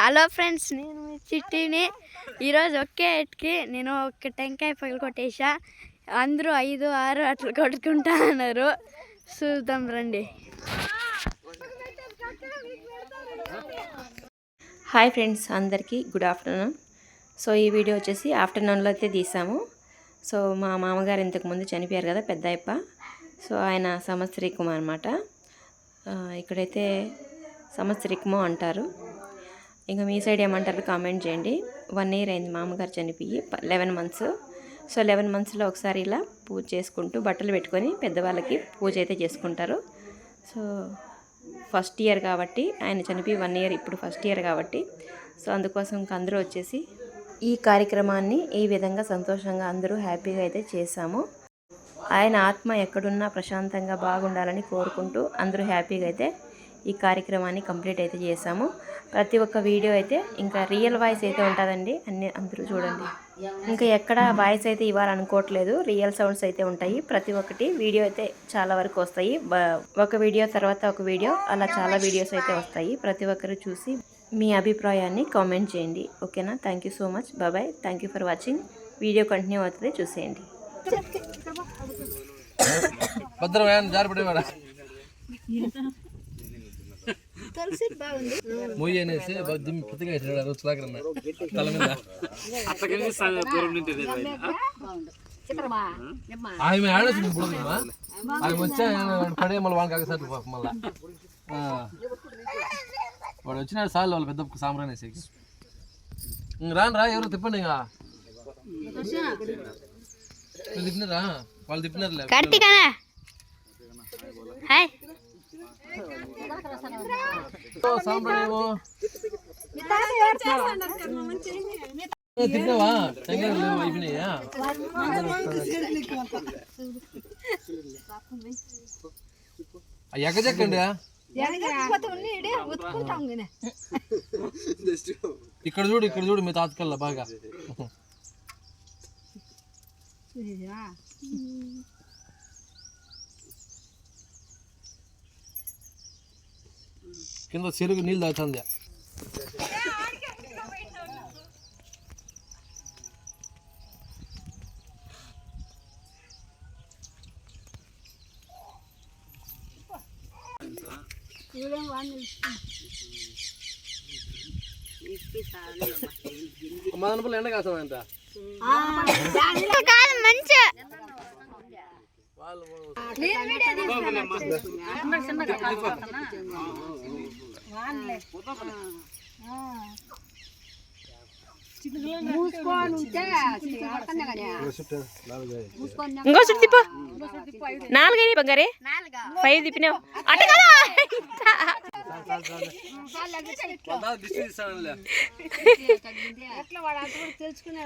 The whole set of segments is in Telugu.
హలో ఫ్రెండ్స్ నేను మీ చిట్టిని. ఈరోజు ఒకే ఎట్కి నేను ఒక టెంకాయ పగలు కొట్టేసా. అందరూ ఐదు ఆరు అట్లా కొట్టుకుంటా అన్నారు. చూద్దాం రండి. హాయ్ ఫ్రెండ్స్ అందరికీ గుడ్ ఆఫ్టర్నూన్. సో ఈ వీడియో వచ్చేసి ఆఫ్టర్నూన్లో అయితే తీసాము. సో మా మామగారు ఇంతకుముందు చనిపోయారు కదా పెద్దయ్యప్ప. సో ఆయన సంవత్సరికం అనమాట ఇక్కడైతే సంవత్సరికము అంటారు. ఇంకా మీ సైడ్ ఏమంటారు? కామెంట్ చేయండి. వన్ ఇయర్ అయింది మామగారు చనిపోయి లెవెన్ మంత్స్. సో లెవెన్ మంత్స్లో ఒకసారి ఇలా పూజ చేసుకుంటూ బట్టలు పెట్టుకొని పెద్దవాళ్ళకి పూజ అయితే చేసుకుంటారు. సో ఫస్ట్ ఇయర్ కాబట్టి ఆయన చనిపోయి వన్ ఇయర్ ఇప్పుడు ఫస్ట్ ఇయర్ కాబట్టి. సో అందుకోసం ఇంక అందరూ వచ్చేసి ఈ కార్యక్రమాన్ని ఈ విధంగా సంతోషంగా అందరూ హ్యాపీగా అయితే చేశాము. ఆయన ఆత్మ ఎక్కడున్నా ప్రశాంతంగా బాగుండాలని కోరుకుంటూ అందరూ హ్యాపీగా అయితే ఈ కార్యక్రమాన్ని కంప్లీట్ అయితే చేసాము ప్రతి ఒక్క వీడియో అయితే ఇంకా రియల్ వాయిస్ అయితే ఉంటుందండి. అన్ని అందరూ చూడండి. ఇంకా ఎక్కడ వాయిస్ అయితే ఇవ్వాలనుకోవట్లేదు. రియల్ సౌండ్స్ అయితే ఉంటాయి. ప్రతి ఒక్కటి వీడియో అయితే చాలా వరకు వస్తాయి. బ- ఒక వీడియో తర్వాత ఒక వీడియో అలా చాలా వీడియోస్ అయితే వస్తాయి. ప్రతి ఒక్కరు చూసి మీ అభిప్రాయాన్ని కామెంట్ చేయండి. ఓకేనా? Thank you so much. బాబాయ్ thank you for watching. Video continue అవుతుంది. చూసేయండి. భద్రం ఏమన్నా జారిపడేవాడా మొయ్యి అనేసి దిమ్మి పెద్దగా వేసినాడు రోజు లాగా తల మీద ఆమె ఆడేసి ఇప్పుడు ఆమె వచ్చా పడే మళ్ళీ వానికి ఆగసారి పాపం మళ్ళా ఆ. వాడు వచ్చినాడు సార్లు వాళ్ళు పెద్ద సాంబ్రాన్ వేసి రాను రా ఎవరు తిప్పండి ఇంకా వీళ్ళు తిప్పినారా వాళ్ళు తిప్పినారులే కార్తీకనా హాయ్ ఓ, సాంబ్రాణి ఏమో. ఏ, తిన్నావా టెంకాయలు లేవు అయిపోయినాయా ఆ ఎగజెక్కండి ఇక్కడ చూడు ఇక్కడ చూడు మీ తాతకల్లా బాగా కింద చెరుకు నీళ్ళు తాగుతుంది మదనపల్లి ఎండ కాస్తామంట కాదు మంచి వాళ్ళు ఇంకో చుట్టు తిప్పు. నాలుగైనా బంగారే. ఫైవ్ తిప్పినావు. అట్ట కదా.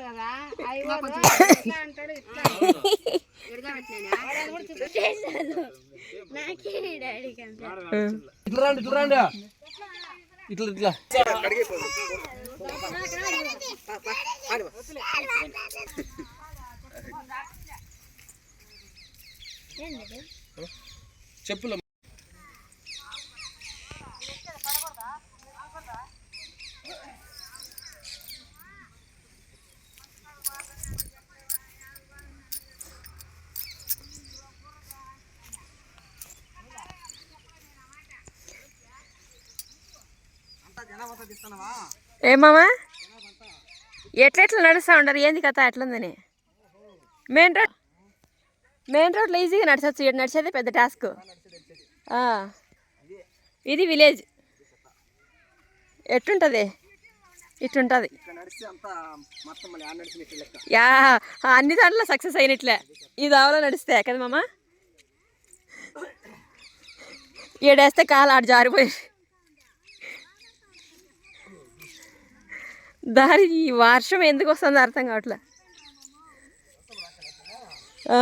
కదా అవి ఇట్లా అంటాడు ఇట్లా నాకే డాడీకి అంతే ఇట్లా. రండి ఇట్లా రండి. ఇట్లా ఇట్లా. చెప్పుల ఏమామా ఎట్లెట్లా ఎట్లా నడుస్తూ ఉండరు? ఏంది కథ? ఎట్లుందని? మెయిన్ రోడ్ మెయిన్ రోడ్లో ఈజీగా నడచచ్చు. ఇక్కడ నడిచేది పెద్ద టాస్క్. ఇది విలేజ్. ఎట్టుంటుంది? ఇట్టుంటుంది. యా అన్ని దాంట్లో సక్సెస్ అయినట్లే. ఈ దావలో నడిస్తే కదా మామ? ఈడేస్తే కాలు ఆడు జారిపోయి దారి ఈ వర్షం ఎందుకు వస్తుందో అర్థం కావట్లే. ఆ.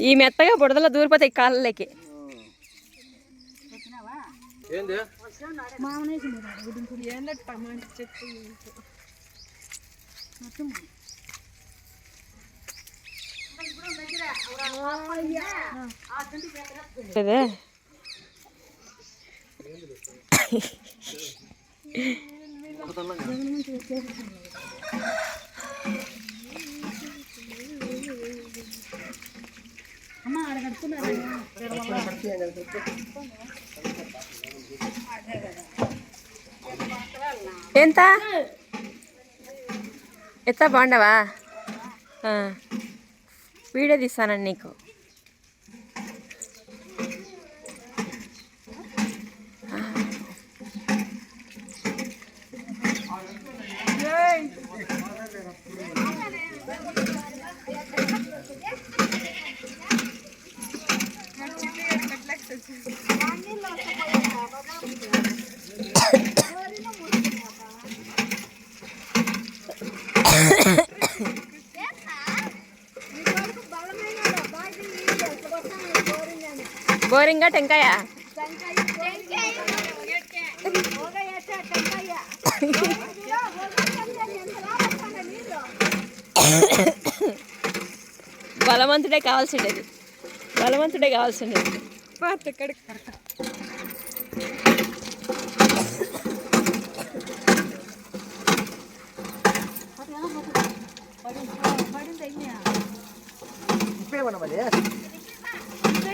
ఈ మెత్తగా బుడదలో దూరిపోతాయి కాళ్ళకి. ఏంది? అదే ఎంత ఎత్త బాగుండవా ఆ. వీడియో తీస్తానండి నీకు. బోరింగా టెంకాయ బలవంతుడే కావాల్సిండేది బలవంతుడే కావాల్సిండేది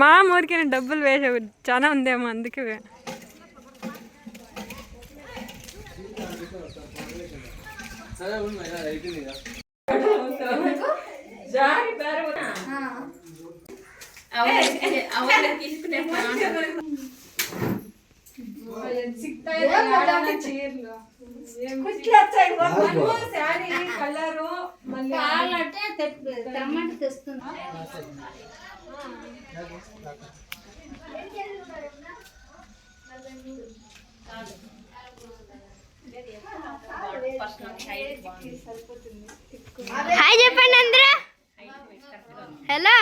మా ఊరికి డబ్బులు వేసావు చాలా ఉందేమో అందుకే. సరే ఇక. తెమ్మంటే తెస్తున్నా. హాయ్ చెప్పండి అందరూ. హలో.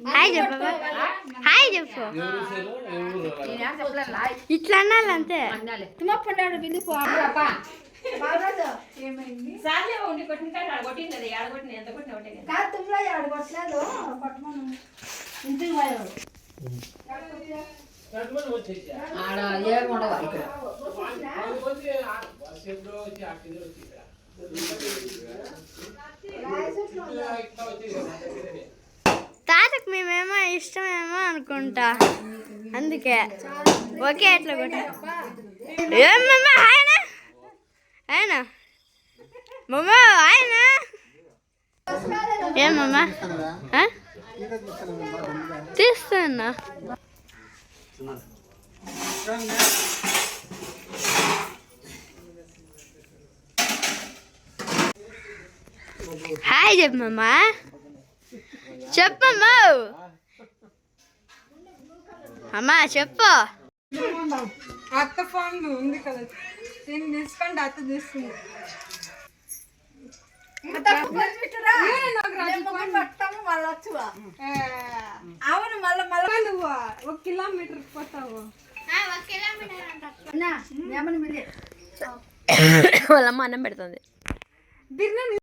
హాయ్ చెప్పు. హాయ్ చెప్పు. ఇట్లా మేమేమో ఇష్టమేమో అనుకుంటా. అందుకే. ఓకే ఎట్లా కూడా ఏమమ్మా ఆయన? ఆయన? మమ్మ ఆయన? ఏమమ్మా ఆ? తీస్తున్నా హాయ్ చెప్పమ్మా చెప్పమ్మా. అమ్మా చెప్పు. అత్త ఫోన్ ఉంది కదా. దీన్ని తీసుకోండి అత్త తీసుకుంది అవును మళ్ళీ మళ్ళీ. నువ్వు ఒక కిలోమీటర్ పోతావు. వాళ్ళమ్మ అన్నం పెడుతుంది. బిర్యానీ